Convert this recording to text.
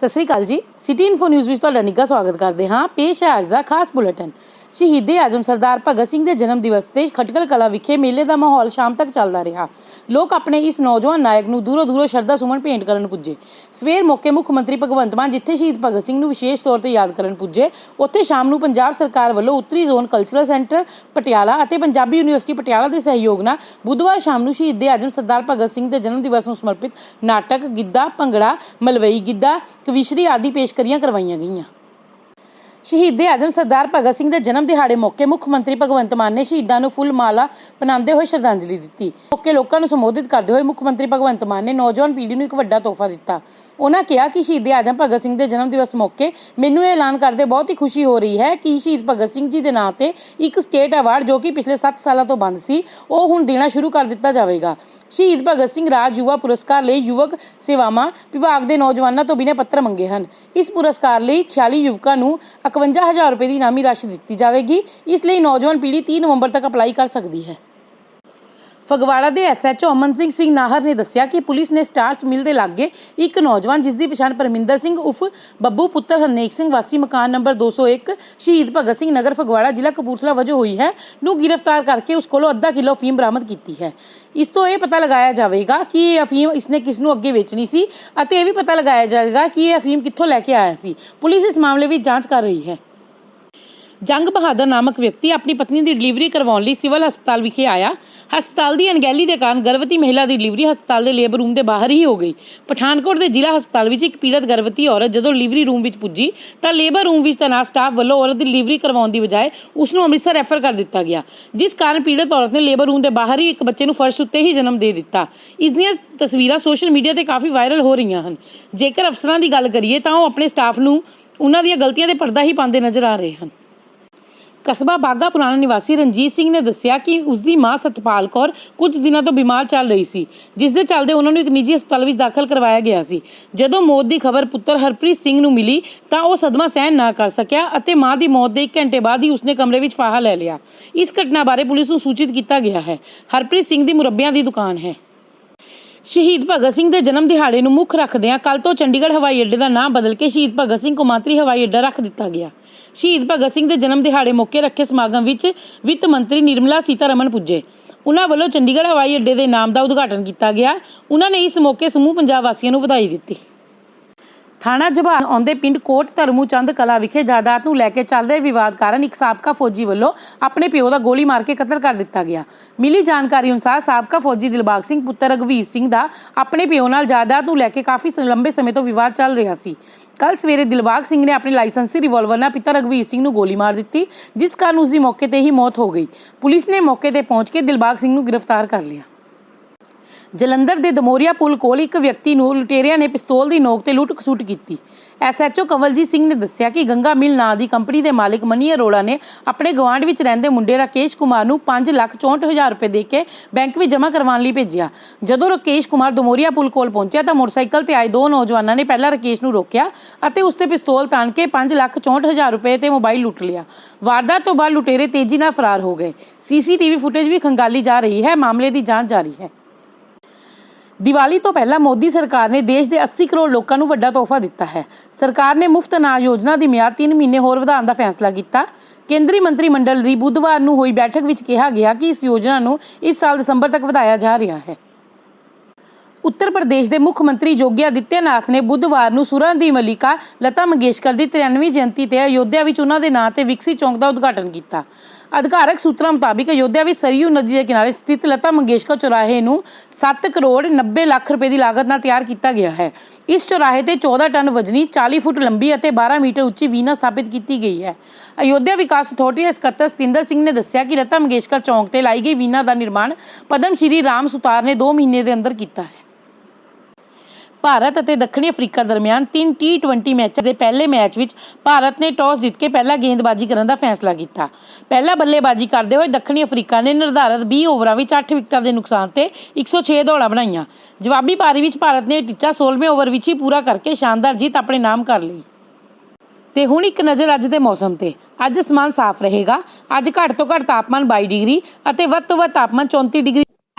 ਸਤਿ ਸ੍ਰੀ ਅਕਾਲ ਜੀ। City info news ਵਿੱਚ ਤੁਹਾਡਾ ਨਿੱਘਾ ਸਵਾਗਤ ਕਰਦੇ ਹਾਂ। ਪੇਸ਼ ਹੈ ਅੱਜ ਦਾ ਖਾਸ ਬੁਲੇਟਿਨ। ਸ਼ਹੀਦੇ ਆਜਮ ਸਰਦਾਰ ਭਗਤ ਸਿੰਘ ਦੇ ਜਨਮ ਦਿਵਸ ਤੇ ਖਟਕਲ ਕਲਾ ਵਿਖੇ ਮੇਲੇ ਦਾ ਮਾਹੌਲ ਸ਼ਾਮ ਤੱਕ ਚੱਲਦਾ ਰਿਹਾ। ਲੋਕ ਆਪਣੇ ਇਸ ਨੌਜਵਾਨ ਨਾਇਕ ਨੂੰ ਦੂਰੋਂ ਦੂਰੋਂ ਸ਼ਰਧਾ ਸੁਮਨ ਭੇਂਟ ਕਰਨ ਪੁੱਜੇ। ਸਵੇਰ ਮੌਕੇ ਮੁੱਖ ਮੰਤਰੀ ਭਗਵੰਤ ਮਾਨ, ਜਿੱਥੇ ਸ਼ਹੀਦ ਭਗਤ ਸਿੰਘ ਨੂੰ ਵਿਸ਼ੇਸ਼ ਤੌਰ ਤੇ ਯਾਦ ਕਰਨ ਪੁੱਜੇ, ਉੱਥੇ ਸ਼ਾਮ ਨੂੰ ਪੰਜਾਬ ਸਰਕਾਰ ਵੱਲੋਂ ਉੱਤਰੀ ਜ਼ੋਨ ਕਲਚਰਲ ਸੈਂਟਰ ਪਟਿਆਲਾ ਅਤੇ ਪੰਜਾਬੀ ਯੂਨੀਵਰਸਿਟੀ ਪਟਿਆਲਾ ਦੇ ਸਹਿਯੋਗ ਨਾਲ ਬੁੱਧਵਾਰ ਸ਼ਾਮ ਨੂੰ ਸ਼ਹੀਦ ਆਜਮ ਸਰਦਾਰ ਭਗਤ ਸਿੰਘ ਦੇ ਜਨਮ ਦਿਵਸ ਨੂੰ ਸਮਰਪਿਤ ਨਾਟਕ, ਗਿੱਧਾ, ਭੰਗੜਾ, ਮਲਵਈ ਗਿੱਧਾ, ਕਵਿਸ਼ਰੀ ਆਦਿ ਪੇਸ਼ਕਰੀਆਂ ਕਰਵਾਈਆਂ ਗਈਆਂ। ਸ਼ਹੀਦ ਆਜਮ ਸਰਦਾਰ ਭਗਤ ਸਿੰਘ ਦੇ ਜਨਮ ਦਿਹਾੜੇ ਮੌਕੇ ਮੁੱਖ ਮੰਤਰੀ ਭਗਵੰਤ ਮਾਨ ਨੇ ਸ਼ਹੀਦਾਂ ਨੂੰ ਫੁੱਲ ਮਾਲਾ ਬਣਾਉਂਦੇ ਹੋਏ ਸ਼ਰਧਾਂਜਲੀ ਦਿੱਤੀ। ਮੌਕੇ ਲੋਕਾਂ ਨੂੰ ਸੰਬੋਧਿਤ ਕਰਦੇ ਹੋਏ ਮੁੱਖ ਮੰਤਰੀ ਭਗਵੰਤ ਮਾਨ ਨੇ ਨੌਜਵਾਨ ਪੀੜ੍ਹੀ ਨੂੰ ਇੱਕ ਵੱਡਾ ਤੋਹਫਾ ਦਿੱਤਾ। ਉਹਨਾਂ ਕਿਹਾ ਕਿ ਸ਼ਹੀਦ ਆਜਮ ਭਗਤ ਸਿੰਘ ਦੇ ਜਨਮ ਦਿਵਸ ਮੌਕੇ ਮੈਨੂੰ ਇਹ ਐਲਾਨ ਕਰਦੇ ਬਹੁਤ ਹੀ ਖੁਸ਼ੀ ਹੋ ਰਹੀ ਹੈ ਕਿ ਸ਼ਹੀਦ ਭਗਤ ਸਿੰਘ ਜੀ ਦੇ ਨਾਂ ਤੇ ਇੱਕ ਸਟੇਟ ਅਵਾਰਡ ਜੋ ਕਿ ਪਿਛਲੇ 7 ਸਾਲਾਂ ਤੋਂ ਬੰਦ ਸੀ, ਉਹ ਹੁਣ ਦੇਣਾ ਸ਼ੁਰੂ ਕਰ ਦਿੱਤਾ ਜਾਵੇਗਾ। ਸ਼ਹੀਦ ਭਗਤ ਸਿੰਘ ਰਾਜ ਯੁਵਾ ਪੁਰਸਕਾਰ ਲਈ ਯੁਵਕ ਸੇਵਾਵਾਂ ਵਿਭਾਗ ਦੇ ਨੌਜਵਾਨਾਂ ਤੋਂ ਬਿਨੇ ਪੱਤਰ ਮੰਗੇ ਹਨ। ਇਸ ਪੁਰਸਕਾਰ ਲਈ 46 ਯੁਵਕਾਂ ਨੂੰ 51000 ਰੁਪਏ ਦੀ ਇਨਾਮੀ ਰਾਸ਼ੀ ਦਿੱਤੀ ਜਾਵੇਗੀ। ਇਸ ਲਈ ਨੌਜਵਾਨ ਪੀੜ੍ਹੀ 30 ਨਵੰਬਰ ਤੱਕ ਅਪਲਾਈ ਕਰ ਸਕਦੀ ਹੈ। ਫਗਵਾੜਾ ਦੇ ਐਸਐਚਓ ਅਮਨ ਸਿੰਘ ਸਿੰਘ ਨਾਹਰ ਨੇ ਦੱਸਿਆ ਕਿ ਪੁਲਿਸ ਨੇ ਸਟਾਰਚ ਮਿਲ ਦੇ ਲਾਗੇ ਇੱਕ ਨੌਜਵਾਨ ਜਿਸ ਦੀ ਪਛਾਣ ਪਰਮਿੰਦਰ ਸਿੰਘ ਉਫ ਬੱਬੂ ਪੁੱਤਰ ਹਰਨੇਕ ਸਿੰਘ ਵਾਸੀ ਮਕਾਨ ਨੰਬਰ 201 ਸ਼ਹੀਦ ਭਗਤ ਸਿੰਘ ਨਗਰ ਫਗਵਾੜਾ ਜ਼ਿਲ੍ਹਾ ਕਪੂਰਥਲਾ ਵਜੋਂ ਹੋਈ ਹੈ, ਨੂੰ ਗ੍ਰਿਫਤਾਰ ਕਰਕੇ ਉਸ ਕੋਲੋਂ ਅੱਧਾ ਕਿਲੋ ਅਫੀਮ ਬਰਾਮਦ ਕੀਤੀ ਹੈ। ਇਸ ਤੋਂ ਇਹ ਪਤਾ ਲਗਾਇਆ ਜਾਵੇਗਾ ਕਿ ਇਹ ਅਫੀਮ ਇਸਨੇ ਕਿਸ ਨੂੰ ਅੱਗੇ ਵੇਚਣੀ ਸੀ ਅਤੇ ਇਹ ਵੀ ਪਤਾ ਲਗਾਇਆ ਜਾਵੇਗਾ ਕਿ ਇਹ ਅਫੀਮ ਕਿੱਥੋਂ ਲੈ ਕੇ ਆਇਆ ਸੀ। ਪੁਲਿਸ ਇਸ ਮਾਮਲੇ ਵਿੱਚ ਜਾਂਚ ਕਰ ਰਹੀ ਹੈ। ਜੰਗ ਬਹਾਦਰ ਨਾਮਕ ਵਿਅਕਤੀ ਆਪਣੀ ਪਤਨੀ ਦੀ ਡਿਲੀਵਰੀ ਕਰਵਾਉਣ ਲਈ ਸਿਵਲ ਹਸਪਤਾਲ ਵਿਖੇ ਆਇਆ। ਹਸਪਤਾਲ ਦੀ ਅਣਗਹਿਲੀ ਦੇ ਕਾਰਨ ਗਰਭਵਤੀ ਮਹਿਲਾ ਦੀ ਡਿਲੀਵਰੀ ਹਸਪਤਾਲ ਦੇ ਲੇਬਰ ਰੂਮ ਦੇ ਬਾਹਰ ਹੀ ਹੋ ਗਈ। ਪਠਾਨਕੋਟ ਦੇ ਜ਼ਿਲ੍ਹਾ ਹਸਪਤਾਲ ਵਿੱਚ ਇੱਕ ਪੀੜਤ ਗਰਭਵਤੀ ਔਰਤ ਜਦੋਂ ਡਿਲੀਵਰੀ ਰੂਮ ਵਿੱਚ ਪੁੱਜੀ, ਤਾਂ ਲੇਬਰ ਰੂਮ ਵਿੱਚ ਤੈਨਾਤ ਸਟਾਫ ਵੱਲੋਂ ਔਰਤ ਦੀ ਡਿਲੀਵਰੀ ਕਰਵਾਉਣ ਦੀ ਬਜਾਏ ਉਸ ਨੂੰ ਅੰਮ੍ਰਿਤਸਰ ਰੈਫਰ ਕਰ ਦਿੱਤਾ ਗਿਆ। ਜਿਸ ਕਾਰਨ ਪੀੜਤ ਔਰਤ ਨੇ ਲੇਬਰ ਰੂਮ ਦੇ ਬਾਹਰ ਹੀ ਇੱਕ ਬੱਚੇ ਨੂੰ ਫਰਸ਼ ਉੱਤੇ ਹੀ ਜਨਮ ਦੇ ਦਿੱਤਾ। ਇਸ ਦੀਆਂ ਤਸਵੀਰਾਂ ਸੋਸ਼ਲ ਮੀਡੀਆ ਤੇ ਕਾਫੀ ਵਾਇਰਲ ਹੋ ਰਹੀਆਂ ਹਨ। ਜੇਕਰ ਅਫਸਰਾਂ ਦੀ ਗੱਲ ਕਰੀਏ, ਤਾਂ ਉਹ ਆਪਣੇ ਸਟਾਫ ਨੂੰ ਉਹਨਾਂ ਦੀਆਂ ਗਲਤੀਆਂ ਦੇ ਪਰਦਾ ਹੀ ਪਾਉਂਦੇ ਨਜ਼ਰ ਆ ਰਹੇ ਹਨ। ਕਸਬਾ ਬਾਗਾ ਪੁਰਾਣਾ ਨਿਵਾਸੀ ਰਣਜੀਤ ਸਿੰਘ ਨੇ ਦੱਸਿਆ ਕਿ ਉਸ ਦੀ ਮਾਂ ਸਤਪਾਲ ਕੌਰ ਕੁਝ ਦਿਨਾਂ ਤੋਂ ਬਿਮਾਰ ਚੱਲ ਰਹੀ ਸੀ, ਜਿਸ ਦੇ ਚੱਲਦੇ ਉਹਨਾਂ ਨੂੰ ਇੱਕ ਨਿੱਜੀ ਹਸਪਤਾਲ ਵਿੱਚ ਦਾਖਲ ਕਰਵਾਇਆ ਗਿਆ ਸੀ। ਜਦੋਂ ਮੌਤ ਦੀ ਖਬਰ ਪੁੱਤਰ ਹਰਪ੍ਰੀਤ ਸਿੰਘ ਨੂੰ ਮਿਲੀ, ਤਾਂ ਉਹ ਸਦਮਾ ਸਹਿਣ ਨਾ ਕਰ ਸਕਿਆ ਅਤੇ ਮਾਂ ਦੀ ਮੌਤ ਦੇ 1 ਘੰਟੇ ਬਾਅਦ ਹੀ ਉਸਨੇ ਕਮਰੇ ਵਿੱਚ ਫਾਹਾ ਲੈ ਲਿਆ। ਇਸ ਘਟਨਾ ਬਾਰੇ ਪੁਲਿਸ ਨੂੰ ਸੂਚਿਤ ਕੀਤਾ ਗਿਆ ਹੈ। ਹਰਪ੍ਰੀਤ ਸਿੰਘ ਦੀ ਮੁਰੱਬਿਆਂ ਦੀ ਦੁਕਾਨ ਹੈ। ਸ਼ਹੀਦ ਭਗਤ ਸਿੰਘ ਦੇ ਜਨਮ ਦਿਹਾੜੇ ਨੂੰ ਮੁੱਖ ਰੱਖਦਿਆਂ ਕੱਲ ਤੋਂ ਚੰਡੀਗੜ੍ਹ ਹਵਾਈ ਅੱਡੇ ਦਾ ਨਾਂ ਬਦਲ ਕੇ ਸ਼ਹੀਦ ਭਗਤ ਸਿੰਘ ਕੌਮਾਂਤਰੀ ਹਵਾਈ ਅੱਡਾ ਰੱਖ ਦਿੱਤਾ ਗਿਆ। ਸ਼ਹੀਦ ਭਗਤ ਸਿੰਘ ਦੇ ਜਨਮ ਦਿਹਾੜੇ ਮੌਕੇ ਰੱਖੇ ਸਮਾਗਮ ਵਿੱਚ ਵਿੱਤ ਮੰਤਰੀ ਨਿਰਮਲਾ ਸੀਤਾਰਮਨ ਪੁੱਜੇ। ਉਹਨਾਂ ਵੱਲੋਂ ਚੰਡੀਗੜ੍ਹ ਹਵਾਈ ਅੱਡੇ ਦੇ ਨਾਮ ਦਾ ਉਦਘਾਟਨ ਕੀਤਾ ਗਿਆ। ਉਹਨਾਂ ਨੇ ਇਸ ਮੌਕੇ ਸਮੂਹ ਪੰਜਾਬ ਵਾਸੀਆਂ ਨੂੰ ਵਧਾਈ ਦਿੱਤੀ। ਥਾਣਾ ਜਬਾਨ ਆਉਂਦੇ ਪਿੰਡ ਕੋਟ ਧਰਮੂ ਚੰਦ ਕਲਾ ਵਿਖੇ ਜਾਇਦਾਦ ਨੂੰ ਲੈ ਕੇ ਚੱਲ ਰਹੇ ਵਿਵਾਦ ਕਾਰਨ ਇੱਕ ਸਾਬਕਾ ਫੌਜੀ ਵੱਲੋਂ ਆਪਣੇ ਪਿਓ ਦਾ ਗੋਲੀ ਮਾਰ ਕੇ ਕਤਲ ਕਰ ਦਿੱਤਾ ਗਿਆ। ਮਿਲੀ ਜਾਣਕਾਰੀ ਅਨੁਸਾਰ ਸਾਬਕਾ ਫੌਜੀ ਦਿਲਬਾਗ ਸਿੰਘ ਪੁੱਤਰ ਰਗਵੀਰ ਸਿੰਘ ਦਾ ਆਪਣੇ ਪਿਓ ਨਾਲ ਜਾਇਦਾਦ ਨੂੰ ਲੈ ਕੇ ਕਾਫੀ ਲੰਬੇ ਸਮੇਂ ਤੋਂ ਵਿਵਾਦ ਚੱਲ ਰਿਹਾ ਸੀ। ਕੱਲ ਸਵੇਰੇ ਦਿਲਬਾਗ ਸਿੰਘ ਨੇ ਆਪਣੀ ਲਾਇਸੈਂਸੀ ਰਿਵਾਲਵਰ ਨਾਲ ਪਿਤਾ ਰਗਵੀਰ ਸਿੰਘ ਨੂੰ ਗੋਲੀ ਮਾਰ ਦਿੱਤੀ, ਜਿਸ ਕਾਰਨ ਉਸ ਦੀ ਮੌਕੇ ਤੇ ਹੀ ਮੌਤ ਹੋ ਗਈ। ਪੁਲਿਸ ਨੇ ਮੌਕੇ ਤੇ ਪਹੁੰਚ ਕੇ ਦਿਲਬਾਗ ਸਿੰਘ ਨੂੰ ਗ੍ਰਿਫਤਾਰ ਕਰ ਲਿਆ। ਜਲੰਧਰ ਦੇ ਦਮੋਰੀਆ ਪੁਲ ਕੋਲ ਇੱਕ ਵਿਅਕਤੀ ਨੂੰ ਲੁਟੇਰਿਆਂ ਨੇ ਪਿਸਤੌਲ ਦੀ ਨੋਕ ਤੇ ਲੁੱਟ-ਖਸੁੱਟ ਕੀਤੀ। ਐਸਐਚਓ ਕਵਲਜੀਤ ਸਿੰਘ ਨੇ ਦੱਸਿਆ ਕਿ ਗੰਗਾ ਮਿਲ ਨਾਂ ਦੀ ਕੰਪਨੀ ਦੇ ਮਾਲਕ ਮਨੀ ਅਰੋੜਾ ਨੇ ਆਪਣੇ ਗਵਾਂਢ ਵਿੱਚ ਰਹਿੰਦੇ ਮੁੰਡੇ ਰਾਕੇਸ਼ ਕੁਮਾਰ ਨੂੰ 564000 ਰੁਪਏ ਦੇ ਕੇ ਬੈਂਕ ਵਿੱਚ ਜਮ੍ਹਾਂ ਕਰਵਾਉਣ ਲਈ ਭੇਜਿਆ। ਜਦੋਂ ਰਾਕੇਸ਼ ਕੁਮਾਰ ਦਮੋਰੀਆ ਪੁਲ ਕੋਲ ਪਹੁੰਚਿਆ ਤਾਂ ਮੋਟਰਸਾਈਕਲ ਤੇ ਆਏ ਦੋ ਨੌਜਵਾਨਾਂ ਨੇ ਪਹਿਲਾਂ ਰਾਕੇਸ਼ ਨੂੰ ਰੋਕਿਆ ਅਤੇ ਉਸ ਤੇ ਪਿਸਤੌਲ ਤਾਣ ਕੇ 564000 ਰੁਪਏ ਤੇ ਮੋਬਾਈਲ ਲੁੱਟ ਲਿਆ। ਵਾਰਦਾਤ ਤੋਂ ਬਾਅਦ ਲੁਟੇਰੇ ਤੇਜ਼ੀ ਨਾਲ ਫਰਾਰ ਹੋ ਗਏ। ਸੀਸੀਟੀਵੀ ਫੁਟੇਜ ਵੀ ਖੰਗਾਲੀ ਜਾ ਰਹੀ ਹੈ। ਮਾਮਲੇ ਦੀ ਜਾਂਚ ਜਾਰੀ ਹੈ। ਦੀਵਾਲੀ ਤੋਂ ਪਹਿਲਾਂ ਮੋਦੀ ਸਰਕਾਰ ਨੇ ਦੇਸ਼ ਦੇ 80 ਕਰੋੜ ਲੋਕਾਂ ਨੂੰ ਵੱਡਾ ਤੋਹਫਾ ਦਿੱਤਾ ਹੈ। ਸਰਕਾਰ ਨੇ ਮੁਫਤ ਅਨਾਜ ਯੋਜਨਾ ਦੀ ਮਿਆਦ 3 ਮਹੀਨੇ ਹੋਰ ਵਧਾਉਣ ਦਾ ਫੈਸਲਾ ਕੀਤਾ। ਕੇਂਦਰੀ ਮੰਤਰੀ ਮੰਡਲ ਦੀ ਬੁੱਧਵਾਰ ਨੂੰ ਹੋਈ ਬੈਠਕ ਵਿੱਚ ਕਿਹਾ ਗਿਆ ਕਿ ਇਸ ਯੋਜਨਾ ਨੂੰ ਇਸ ਸਾਲ ਦਸੰਬਰ ਤੱਕ ਵਧਾਇਆ ਜਾ ਰਿਹਾ ਹੈ। ਉੱਤਰ ਪ੍ਰਦੇਸ਼ ਦੇ ਮੁੱਖ ਮੰਤਰੀ ਯੋਗੀ ਆਦਿੱਤਿਆਨਾਥ ਨੇ ਬੁੱਧਵਾਰ ਨੂੰ ਸੁਰਾਂ ਦੀ ਮਲਿਕਾ ਲਤਾ ਮੰਗੇਸ਼ਕਰ ਦੀ 93ਵੀਂ ਜਯੰਤੀ ਤੇ ਅਯੋਧਿਆ ਵਿੱਚ ਉਹਨਾਂ ਦੇ ਨਾਂ ਤੇ ਵਿਕਸੀ ਚੌਂਕ ਦਾ ਉਦਘਾਟਨ ਕੀਤਾ। ਅਧਿਕਾਰਕ ਸੂਤਰਾਂ ਮੁਤਾਬਿਕ ਅਯੋਧਿਆ ਵਿੱਚ ਸਰਯੂ ਨਦੀ ਦੇ ਕਿਨਾਰੇ ਸਥਿਤ ਲਤਾ ਮੰਗੇਸ਼ਕਰ ਚੌਰਾਹੇ ਨੂੰ 7 ਕਰੋੜ 90 ਲੱਖ ਰੁਪਏ ਦੀ ਲਾਗਤ ਨਾਲ ਤਿਆਰ ਕੀਤਾ ਗਿਆ ਹੈ। ਇਸ ਚੌਰਾਹੇ ਤੇ 14 ਟਨ ਵਜਨੀ 40 ਫੁੱਟ ਲੰਬੀ ਅਤੇ 12 ਮੀਟਰ ਉੱਚੀ ਵੀਨਾ ਸਥਾਪਿਤ ਕੀਤੀ ਗਈ ਹੈ। ਅਯੋਧਿਆ ਵਿਕਾਸ ਅਥਾਰਟੀ ਦੇ ਸਕੱਤਰ ਸਤਿੰਦਰ ਸਿੰਘ ਨੇ ਦੱਸਿਆ ਕਿ ਲਤਾ ਮੰਗੇਸ਼ਕਰ ਚੌਂਕ ਤੇ ਲਾਈ ਗਈ ਵੀਨਾ ਦਾ ਨਿਰਮਾਣ ਪਦਮ ਸ਼੍ਰੀ ਰਾਮ ਸੁਤਾਰ ਨੇ 2 ਮਹੀਨੇ ਦੇ ਅੰਦਰ ਕੀਤਾ ਹੈ। ਭਾਰਤ ਅਤੇ ਦੱਖਣੀ ਅਫਰੀਕਾ ਦਰਮਿਆਨ 3 ਟੀ20 ਮੈਚਾਂ ਦੇ ਪਹਿਲੇ ਮੈਚ ਵਿੱਚ ਭਾਰਤ ਨੇ ਟਾਸ ਜਿੱਤ ਕੇ ਪਹਿਲਾਂ ਗੇਂਦਬਾਜ਼ੀ ਕਰਨ ਦਾ ਫੈਸਲਾ ਕੀਤਾ। ਪਹਿਲਾਂ ਬੱਲੇਬਾਜ਼ੀ ਕਰਦੇ ਹੋਏ ਦੱਖਣੀ ਅਫਰੀਕਾ ਨੇ ਨਿਰਧਾਰਤ 20 ਓਵਰਾਂ ਵਿੱਚ 8 ਵਿਕਟਾਂ ਦੇ ਨੁਕਸਾਨ ਤੇ 106 ਦੌੜਾਂ ਬਣਾਈਆਂ। ਜਵਾਬੀ ਪਾਰੀ ਵਿੱਚ ਭਾਰਤ ਨੇ ਟੀਚਾ 16ਵੇਂ ਓਵਰ ਵਿੱਚ ਹੀ ਪੂਰਾ ਕਰਕੇ ਸ਼ਾਨਦਾਰ ਜੀਤ ਆਪਣੇ ਨਾਮ ਕਰ ਲਈ। ਤੇ ਹੁਣ ਇੱਕ ਨਜ਼ਰ ਅੱਜ ਦੇ ਮੌਸਮ ਤੇ। ਅੱਜ ਅਸਮਾਨ ਸਾਫ਼ ਰਹੇਗਾ। ਅੱਜ ਘੱਟ ਤੋਂ ਘੱਟ ਤਾਪਮਾਨ 22 ਡਿਗਰੀ ਅਤੇ ਵੱਧ ਤੋਂ ਵੱਧ ਤਾਪਮਾਨ 34 ਡਿਗਰੀ